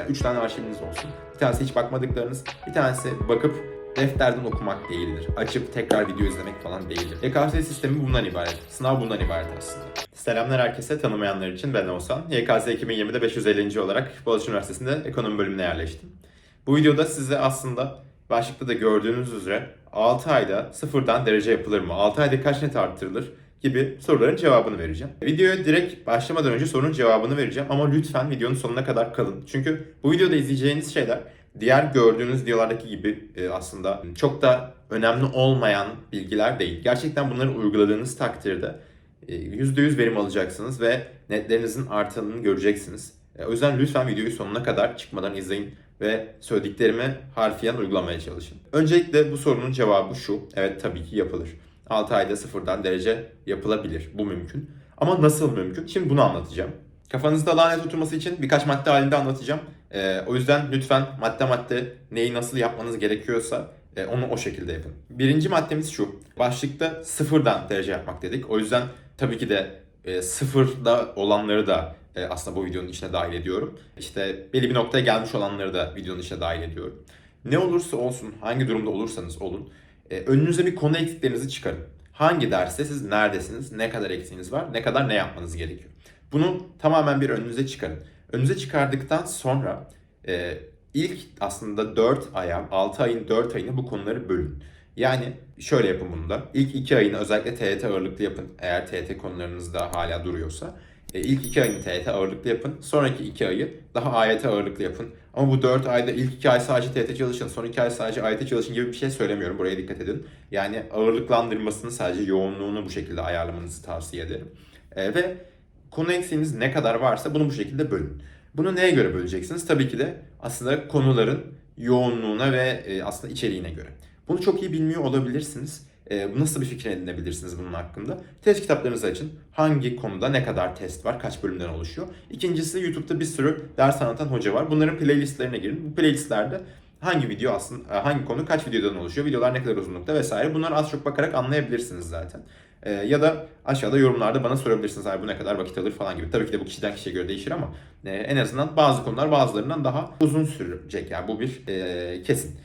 Yani üç tane arşiviniz olsun. Bir tanesi hiç bakmadıklarınız, bir tanesi bakıp defterden okumak değildir. Açıp tekrar video izlemek falan değildir. YKS sistemi bundan ibaret. Sınav bundan ibaret aslında. Selamlar herkese tanımayanlar için ben Oğuzhan. YKS 2020'de 550. olarak Boğaziçi Üniversitesi'nde ekonomi bölümüne yerleştim. Bu videoda size aslında başlıkta da gördüğünüz üzere 6 ayda sıfırdan derece yapılır mı? 6 ayda kaç net arttırılır? Gibi soruların cevabını vereceğim. Videoya direkt başlamadan önce sorunun cevabını vereceğim ama lütfen videonun sonuna kadar kalın. Çünkü bu videoda izleyeceğiniz şeyler diğer gördüğünüz videolardaki gibi e, aslında çok da önemli olmayan bilgiler değil. Gerçekten bunları uyguladığınız takdirde e, %100 verim alacaksınız ve netlerinizin arttığını göreceksiniz. E, O yüzden lütfen videoyu sonuna kadar çıkmadan izleyin ve söylediklerimi harfiyen uygulamaya çalışın. Öncelikle bu sorunun cevabı şu. Evet tabii ki yapılır. 6 ayda sıfırdan derece yapılabilir. Bu mümkün. Ama nasıl mümkün? Şimdi bunu anlatacağım. Kafanızda daha net oturması için birkaç madde halinde anlatacağım. Ee, o yüzden lütfen madde madde neyi nasıl yapmanız gerekiyorsa e, onu o şekilde yapın. Birinci maddemiz şu. Başlıkta sıfırdan derece yapmak dedik. O yüzden tabii ki de e, sıfırda olanları da e, aslında bu videonun içine dahil ediyorum. İşte belli bir noktaya gelmiş olanları da videonun içine dahil ediyorum. Ne olursa olsun, hangi durumda olursanız olun, e, önünüze bir konu eksiklerinizi çıkarın. Hangi derste siz neredesiniz, ne kadar eksiğiniz var, ne kadar ne yapmanız gerekiyor. Bunu tamamen bir önünüze çıkarın. Önünüze çıkardıktan sonra e, ilk aslında 4 aya, 6 ayın 4 ayını bu konuları bölün. Yani şöyle yapın bunu da. İlk 2 ayını özellikle TYT ağırlıklı yapın. Eğer TYT konularınız da hala duruyorsa. E, ilk 2 ayını TYT ağırlıklı yapın. Sonraki 2 ayı daha AYT ağırlıklı yapın. Ama bu 4 ayda ilk 2 ay sadece TYT çalışın, son 2 ay sadece AYT çalışın gibi bir şey söylemiyorum. Buraya dikkat edin. Yani ağırlıklandırmasını sadece yoğunluğunu bu şekilde ayarlamanızı tavsiye ederim. E, ve konu eksiğiniz ne kadar varsa bunu bu şekilde bölün. Bunu neye göre böleceksiniz? Tabii ki de aslında konuların yoğunluğuna ve e, aslında içeriğine göre. Bunu çok iyi bilmiyor olabilirsiniz. E, nasıl bir fikir edinebilirsiniz bunun hakkında? Test kitaplarınızı açın. Hangi konuda ne kadar test var, kaç bölümden oluşuyor? İkincisi YouTube'da bir sürü ders anlatan hoca var. Bunların playlistlerine girin. Bu playlistlerde hangi video aslında, e, hangi konu kaç videodan oluşuyor, videolar ne kadar uzunlukta vesaire. Bunları az çok bakarak anlayabilirsiniz zaten. E, ya da aşağıda yorumlarda bana sorabilirsiniz abi bu ne kadar vakit alır falan gibi. Tabii ki de bu kişiden kişiye göre değişir ama e, en azından bazı konular bazılarından daha uzun sürecek. Yani bu bir e, kesin.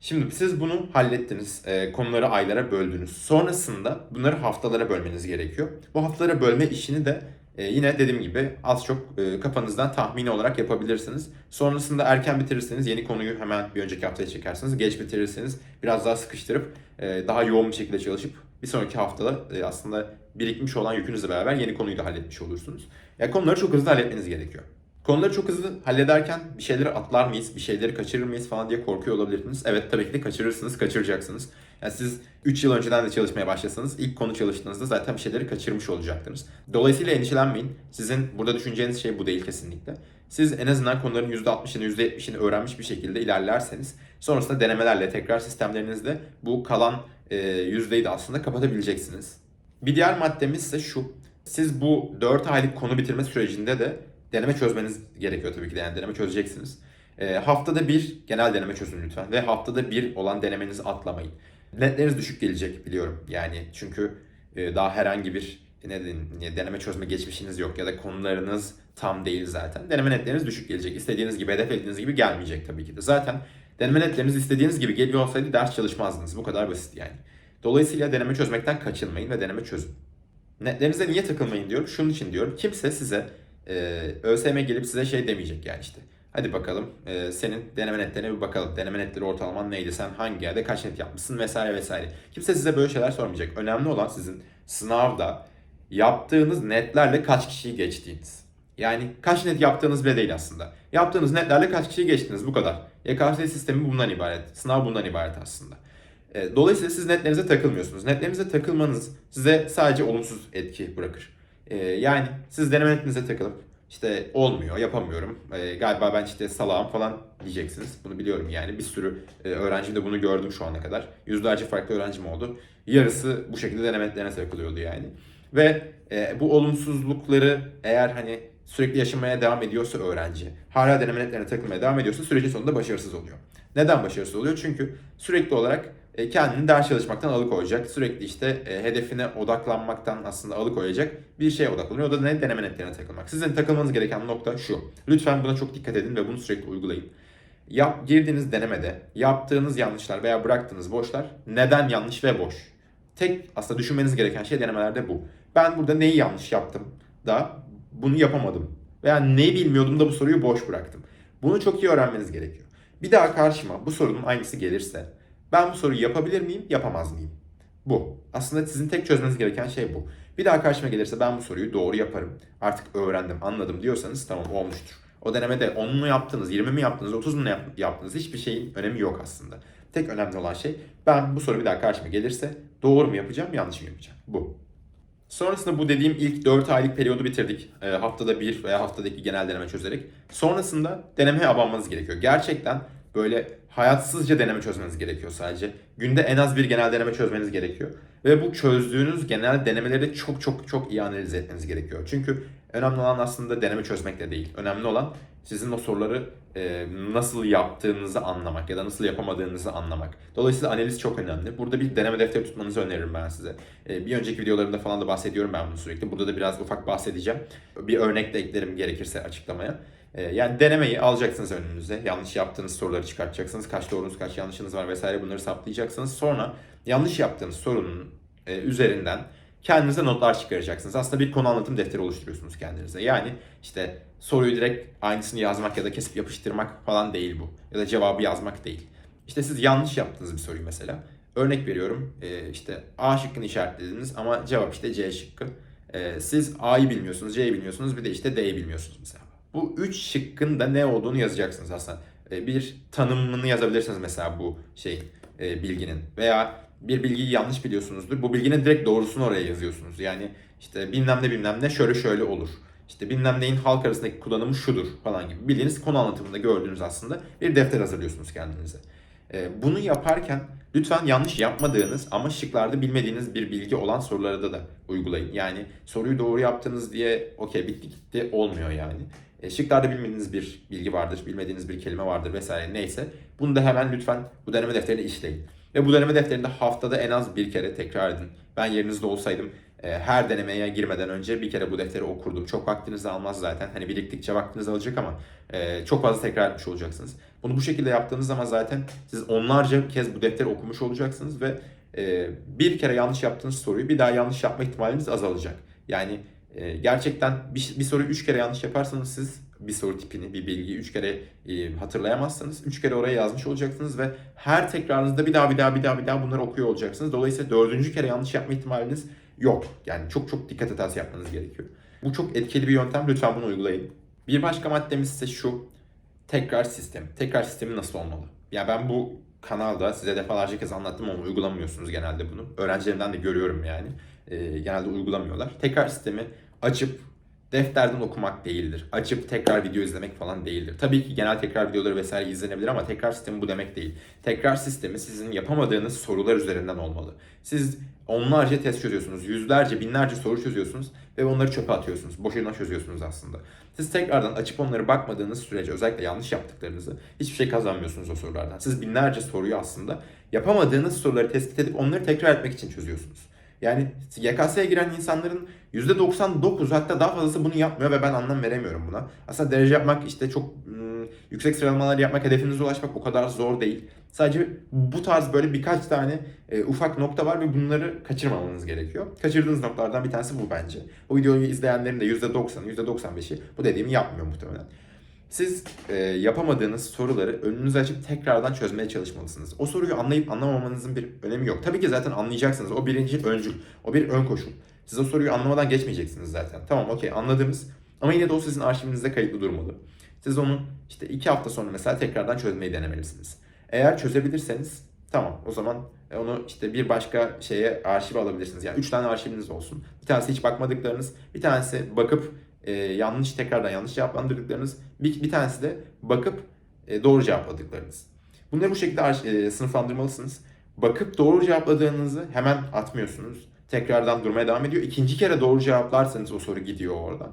Şimdi siz bunu hallettiniz. E, konuları aylara böldünüz. Sonrasında bunları haftalara bölmeniz gerekiyor. Bu haftalara bölme işini de e, yine dediğim gibi az çok e, kafanızdan tahmini olarak yapabilirsiniz. Sonrasında erken bitirirseniz yeni konuyu hemen bir önceki haftaya çekersiniz. Geç bitirirseniz biraz daha sıkıştırıp e, daha yoğun bir şekilde çalışıp bir sonraki haftada e, aslında birikmiş olan yükünüzle beraber yeni konuyu da halletmiş olursunuz. Yani konuları çok hızlı halletmeniz gerekiyor. Konuları çok hızlı hallederken bir şeyleri atlar mıyız, bir şeyleri kaçırır mıyız falan diye korkuyor olabilirsiniz. Evet tabii ki de kaçırırsınız, kaçıracaksınız. Yani siz 3 yıl önceden de çalışmaya başlasanız ilk konu çalıştığınızda zaten bir şeyleri kaçırmış olacaktınız. Dolayısıyla endişelenmeyin. Sizin burada düşüneceğiniz şey bu değil kesinlikle. Siz en azından konuların %60'ını %70'ini öğrenmiş bir şekilde ilerlerseniz sonrasında denemelerle tekrar sistemlerinizde bu kalan e, yüzdeyi de aslında kapatabileceksiniz. Bir diğer maddemiz ise şu. Siz bu 4 aylık konu bitirme sürecinde de deneme çözmeniz gerekiyor tabii ki de yani deneme çözeceksiniz. E, haftada bir genel deneme çözün lütfen ve haftada bir olan denemenizi atlamayın. Netleriniz düşük gelecek biliyorum yani çünkü e, daha herhangi bir ne deneyim, deneme çözme geçmişiniz yok ya da konularınız tam değil zaten. Deneme netleriniz düşük gelecek. İstediğiniz gibi, hedeflediğiniz gibi gelmeyecek tabii ki de. Zaten deneme netleriniz istediğiniz gibi geliyor olsaydı ders çalışmazdınız. Bu kadar basit yani. Dolayısıyla deneme çözmekten kaçınmayın ve deneme çözün. Netlerinize niye takılmayın diyorum? Şunun için diyorum. Kimse size e, ÖSYM gelip size şey demeyecek yani işte. Hadi bakalım e, senin deneme netlerine bir bakalım. Deneme netleri ortalaman neydi? Sen hangi yerde kaç net yapmışsın vesaire vesaire. Kimse size böyle şeyler sormayacak. Önemli olan sizin sınavda yaptığınız netlerle kaç kişiyi geçtiğiniz. Yani kaç net yaptığınız bile değil aslında. Yaptığınız netlerle kaç kişiyi geçtiniz bu kadar. YKS sistemi bundan ibaret. Sınav bundan ibaret aslında. E, Dolayısıyla siz netlerinize takılmıyorsunuz. Netlerinize takılmanız size sadece olumsuz etki bırakır. E, Yani siz deneme netinize takılıp işte olmuyor, yapamıyorum, e, galiba ben işte salağım falan diyeceksiniz. Bunu biliyorum yani. Bir sürü e, öğrencimde bunu gördüm şu ana kadar. Yüzlerce farklı öğrencim oldu. Yarısı bu şekilde deneme netlerine takılıyordu yani. Ve e, bu olumsuzlukları eğer hani sürekli yaşamaya devam ediyorsa öğrenci, hala deneme netlerine takılmaya devam ediyorsa sürecin sonunda başarısız oluyor. Neden başarısız oluyor? Çünkü sürekli olarak kendini ders çalışmaktan alıkoyacak. Sürekli işte e, hedefine odaklanmaktan aslında alıkoyacak bir şeye odaklanıyor. O da ne? Deneme netlerine takılmak. Sizin takılmanız gereken nokta şu. Lütfen buna çok dikkat edin ve bunu sürekli uygulayın. Yap, girdiğiniz denemede yaptığınız yanlışlar veya bıraktığınız boşlar neden yanlış ve boş? Tek aslında düşünmeniz gereken şey denemelerde bu. Ben burada neyi yanlış yaptım da bunu yapamadım. Veya neyi bilmiyordum da bu soruyu boş bıraktım. Bunu çok iyi öğrenmeniz gerekiyor. Bir daha karşıma bu sorunun aynısı gelirse ben bu soruyu yapabilir miyim, yapamaz mıyım? Bu. Aslında sizin tek çözmeniz gereken şey bu. Bir daha karşıma gelirse ben bu soruyu doğru yaparım. Artık öğrendim, anladım diyorsanız tamam olmuştur. O denemede 10 mu yaptınız, 20 mi yaptınız, 30 mu yap- yaptınız hiçbir şeyin önemi yok aslında. Tek önemli olan şey ben bu soru bir daha karşıma gelirse doğru mu yapacağım, yanlış mı yapacağım? Bu. Sonrasında bu dediğim ilk 4 aylık periyodu bitirdik. E, haftada bir veya haftadaki genel deneme çözerek. Sonrasında denemeye abanmanız gerekiyor. Gerçekten böyle hayatsızca deneme çözmeniz gerekiyor sadece. Günde en az bir genel deneme çözmeniz gerekiyor. Ve bu çözdüğünüz genel denemeleri de çok çok çok iyi analiz etmeniz gerekiyor. Çünkü önemli olan aslında deneme çözmek de değil. Önemli olan sizin o soruları e, nasıl yaptığınızı anlamak ya da nasıl yapamadığınızı anlamak. Dolayısıyla analiz çok önemli. Burada bir deneme defteri tutmanızı öneririm ben size. E, bir önceki videolarımda falan da bahsediyorum ben bunu sürekli. Burada da biraz ufak bahsedeceğim. Bir örnek de eklerim gerekirse açıklamaya. E, yani denemeyi alacaksınız önünüze. Yanlış yaptığınız soruları çıkartacaksınız. Kaç doğrunuz, kaç yanlışınız var vesaire bunları saptayacaksınız. Sonra yanlış yaptığınız sorunun e, üzerinden kendinize notlar çıkaracaksınız. Aslında bir konu anlatım defteri oluşturuyorsunuz kendinize. Yani işte soruyu direkt aynısını yazmak ya da kesip yapıştırmak falan değil bu. Ya da cevabı yazmak değil. İşte siz yanlış yaptığınız bir soruyu mesela. Örnek veriyorum e, işte A şıkkını işaretlediniz ama cevap işte C şıkkı. E, Siz A'yı bilmiyorsunuz, C'yi bilmiyorsunuz bir de işte D'yi bilmiyorsunuz mesela. Bu üç şıkkın da ne olduğunu yazacaksınız aslında. E, Bir tanımını yazabilirsiniz mesela bu şey e, bilginin. Veya bir bilgiyi yanlış biliyorsunuzdur. Bu bilginin direkt doğrusunu oraya yazıyorsunuz. Yani işte bilmem ne bilmem ne şöyle şöyle olur. İşte bilmem neyin halk arasındaki kullanımı şudur falan gibi. Bildiğiniz konu anlatımında gördüğünüz aslında bir defter hazırlıyorsunuz kendinize. E, Bunu yaparken lütfen yanlış yapmadığınız ama şıklarda bilmediğiniz bir bilgi olan sorularda da uygulayın. Yani soruyu doğru yaptınız diye okey bitti gitti olmuyor yani. E, Şıklarda bilmediğiniz bir bilgi vardır, bilmediğiniz bir kelime vardır vesaire neyse. Bunu da hemen lütfen bu deneme defterine işleyin. Ve bu deneme defterinde haftada en az bir kere tekrar edin. Ben yerinizde olsaydım e, her denemeye girmeden önce bir kere bu defteri okurdum. Çok vaktinizi almaz zaten. Hani biriktikçe vaktiniz alacak ama e, çok fazla tekrar etmiş olacaksınız. Bunu bu şekilde yaptığınız zaman zaten siz onlarca kez bu defteri okumuş olacaksınız ve bir kere yanlış yaptığınız soruyu bir daha yanlış yapma ihtimaliniz azalacak. Yani e, gerçekten bir, bir soruyu üç kere yanlış yaparsanız siz bir soru tipini, bir bilgiyi üç kere e, hatırlayamazsınız. Üç kere oraya yazmış olacaksınız ve her tekrarınızda bir daha bir daha bir daha bir daha bunları okuyor olacaksınız. Dolayısıyla dördüncü kere yanlış yapma ihtimaliniz yok. Yani çok çok dikkat hatası yapmanız gerekiyor. Bu çok etkili bir yöntem. Lütfen bunu uygulayın. Bir başka maddemiz ise şu. Tekrar sistemi. Tekrar sistemi nasıl olmalı? Ya ben bu kanalda size defalarca kez anlattım ama uygulamıyorsunuz genelde bunu. Öğrencilerimden de görüyorum yani. Ee, genelde uygulamıyorlar. Tekrar sistemi açıp defterden okumak değildir. Açıp tekrar video izlemek falan değildir. Tabii ki genel tekrar videoları vesaire izlenebilir ama tekrar sistemi bu demek değil. Tekrar sistemi sizin yapamadığınız sorular üzerinden olmalı. Siz onlarca test çözüyorsunuz, yüzlerce, binlerce soru çözüyorsunuz ve onları çöpe atıyorsunuz. Boşuna çözüyorsunuz aslında. Siz tekrardan açıp onları bakmadığınız sürece özellikle yanlış yaptıklarınızı hiçbir şey kazanmıyorsunuz o sorulardan. Siz binlerce soruyu aslında yapamadığınız soruları tespit edip onları tekrar etmek için çözüyorsunuz. Yani YKS'ye giren insanların %99 hatta daha fazlası bunu yapmıyor ve ben anlam veremiyorum buna. Aslında derece yapmak işte çok ım, yüksek sıralamalar yapmak, hedefinize ulaşmak o kadar zor değil. Sadece bu tarz böyle birkaç tane e, ufak nokta var ve bunları kaçırmamanız gerekiyor. Kaçırdığınız noktalardan bir tanesi bu bence. O videoyu izleyenlerin de %90'ı, %95'i bu dediğimi yapmıyor muhtemelen. Siz e, yapamadığınız soruları önünüze açıp tekrardan çözmeye çalışmalısınız. O soruyu anlayıp anlamamanızın bir önemi yok. Tabii ki zaten anlayacaksınız. O birinci öncül. O bir ön koşul. Siz o soruyu anlamadan geçmeyeceksiniz zaten. Tamam okey anladığımız. Ama yine de o sizin arşivinizde kayıtlı durmalı. Siz onu işte iki hafta sonra mesela tekrardan çözmeyi denemelisiniz. Eğer çözebilirseniz tamam o zaman onu işte bir başka şeye arşive alabilirsiniz. Yani üç tane arşiviniz olsun. Bir tanesi hiç bakmadıklarınız, bir tanesi bakıp e, yanlış tekrardan yanlış cevaplandırdıklarınız, bir, bir tanesi de bakıp e, doğru cevapladıklarınız. Bunları bu şekilde e, sınıflandırmalısınız. Bakıp doğru cevapladığınızı hemen atmıyorsunuz. Tekrardan durmaya devam ediyor. İkinci kere doğru cevaplarsanız o soru gidiyor oradan.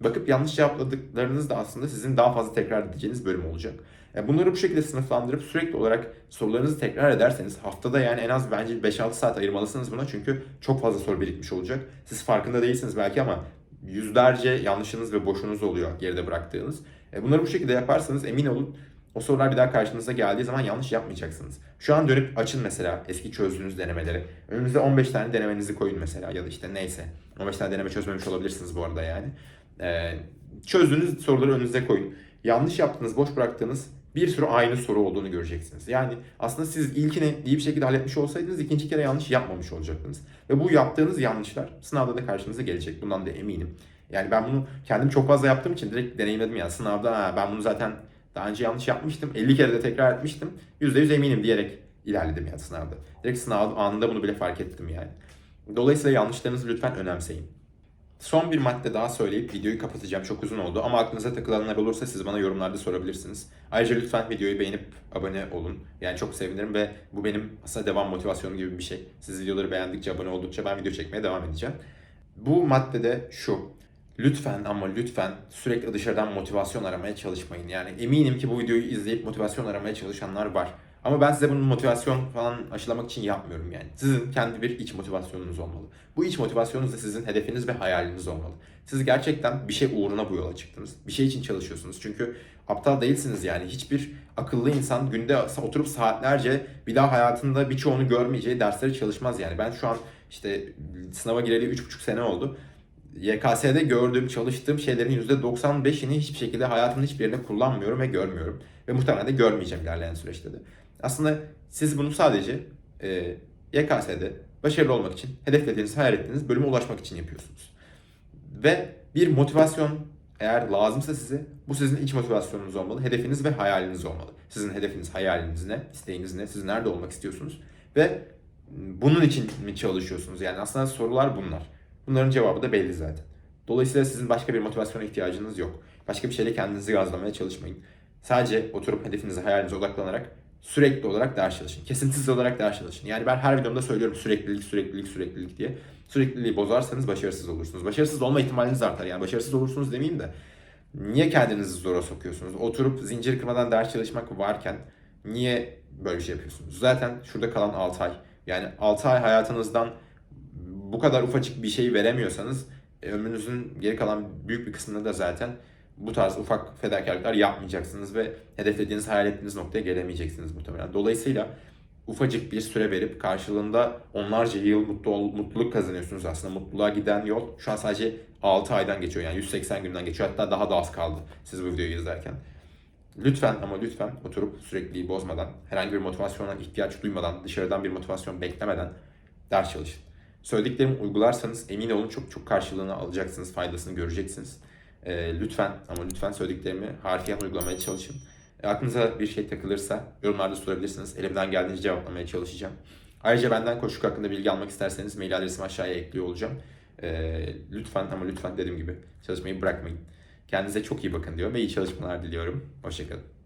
Bakıp yanlış cevapladıklarınız da aslında sizin daha fazla tekrar edeceğiniz bölüm olacak. E, Bunları bu şekilde sınıflandırıp sürekli olarak sorularınızı tekrar ederseniz haftada yani en az bence 5-6 saat ayırmalısınız buna çünkü çok fazla soru birikmiş olacak. Siz farkında değilsiniz belki ama yüzlerce yanlışınız ve boşunuz oluyor geride bıraktığınız. E, Bunları bu şekilde yaparsanız emin olun o sorular bir daha karşınıza geldiği zaman yanlış yapmayacaksınız. Şu an dönüp açın mesela eski çözdüğünüz denemeleri. Önünüze 15 tane denemenizi koyun mesela ya da işte neyse. 15 tane deneme çözmemiş olabilirsiniz bu arada yani. Ee, çözdüğünüz soruları önünüze koyun. Yanlış yaptığınız, boş bıraktığınız bir sürü aynı soru olduğunu göreceksiniz. Yani aslında siz ilkini iyi bir şekilde halletmiş olsaydınız ikinci kere yanlış yapmamış olacaktınız. Ve bu yaptığınız yanlışlar sınavda da karşınıza gelecek. Bundan da eminim. Yani ben bunu kendim çok fazla yaptığım için direkt deneyimledim yani sınavda ha, ben bunu zaten daha önce yanlış yapmıştım. 50 kere de tekrar etmiştim. %100 eminim diyerek ilerledim yani sınavda. Direkt sınav anında bunu bile fark ettim yani. Dolayısıyla yanlışlarınızı lütfen önemseyin. Son bir madde daha söyleyip videoyu kapatacağım. Çok uzun oldu ama aklınıza takılanlar olursa siz bana yorumlarda sorabilirsiniz. Ayrıca lütfen videoyu beğenip abone olun. Yani çok sevinirim ve bu benim aslında devam motivasyonum gibi bir şey. Siz videoları beğendikçe, abone oldukça ben video çekmeye devam edeceğim. Bu maddede şu. Lütfen ama lütfen sürekli dışarıdan motivasyon aramaya çalışmayın. Yani eminim ki bu videoyu izleyip motivasyon aramaya çalışanlar var. Ama ben size bunu motivasyon falan aşılamak için yapmıyorum yani. Sizin kendi bir iç motivasyonunuz olmalı. Bu iç motivasyonunuz da sizin hedefiniz ve hayaliniz olmalı. Siz gerçekten bir şey uğruna bu yola çıktınız. Bir şey için çalışıyorsunuz. Çünkü aptal değilsiniz yani. Hiçbir akıllı insan günde oturup saatlerce bir daha hayatında birçoğunu görmeyeceği dersleri çalışmaz yani. Ben şu an işte sınava gireli 3,5 sene oldu. YKS'de gördüğüm, çalıştığım şeylerin %95'ini hiçbir şekilde hayatımın hiçbir yerinde kullanmıyorum ve görmüyorum. Ve muhtemelen de görmeyeceğim ilerleyen süreçte de. Aslında siz bunu sadece e, YKS'de başarılı olmak için, hedeflediğiniz, hayal ettiğiniz bölüme ulaşmak için yapıyorsunuz. Ve bir motivasyon eğer lazımsa size bu sizin iç motivasyonunuz olmalı. Hedefiniz ve hayaliniz olmalı. Sizin hedefiniz, hayaliniz ne, isteğiniz ne, siz nerede olmak istiyorsunuz ve bunun için mi çalışıyorsunuz? Yani aslında sorular bunlar. Bunların cevabı da belli zaten. Dolayısıyla sizin başka bir motivasyona ihtiyacınız yok. Başka bir şeyle kendinizi gazlamaya çalışmayın. Sadece oturup hedefinize, hayalinize odaklanarak sürekli olarak ders çalışın. Kesintisiz olarak ders çalışın. Yani ben her videomda söylüyorum süreklilik, süreklilik, süreklilik diye. Sürekliliği bozarsanız başarısız olursunuz. Başarısız olma ihtimaliniz artar. Yani başarısız olursunuz demeyeyim de. Niye kendinizi zora sokuyorsunuz? Oturup zincir kırmadan ders çalışmak varken niye böyle şey yapıyorsunuz? Zaten şurada kalan 6 ay. Yani 6 ay hayatınızdan bu kadar ufacık bir şey veremiyorsanız e, ömrünüzün geri kalan büyük bir kısmında da zaten bu tarz ufak fedakarlıklar yapmayacaksınız ve hedeflediğiniz, hayal ettiğiniz noktaya gelemeyeceksiniz muhtemelen. Dolayısıyla ufacık bir süre verip karşılığında onlarca yıl mutlu ol- mutluluk kazanıyorsunuz aslında. Mutluluğa giden yol şu an sadece 6 aydan geçiyor. Yani 180 günden geçiyor. Hatta daha da az kaldı siz bu videoyu izlerken. Lütfen ama lütfen oturup sürekli bozmadan, herhangi bir motivasyona ihtiyaç duymadan, dışarıdan bir motivasyon beklemeden ders çalışın. Söylediklerimi uygularsanız emin olun çok çok karşılığını alacaksınız, faydasını göreceksiniz. Ee, lütfen ama lütfen söylediklerimi harfiyen uygulamaya çalışın. E, aklınıza bir şey takılırsa yorumlarda sorabilirsiniz. Elimden geldiğince cevaplamaya çalışacağım. Ayrıca benden koşuk hakkında bilgi almak isterseniz mail adresimi aşağıya ekliyor olacağım. Ee, lütfen ama lütfen dediğim gibi çalışmayı bırakmayın. Kendinize çok iyi bakın diyor ve iyi çalışmalar diliyorum. Hoşçakalın.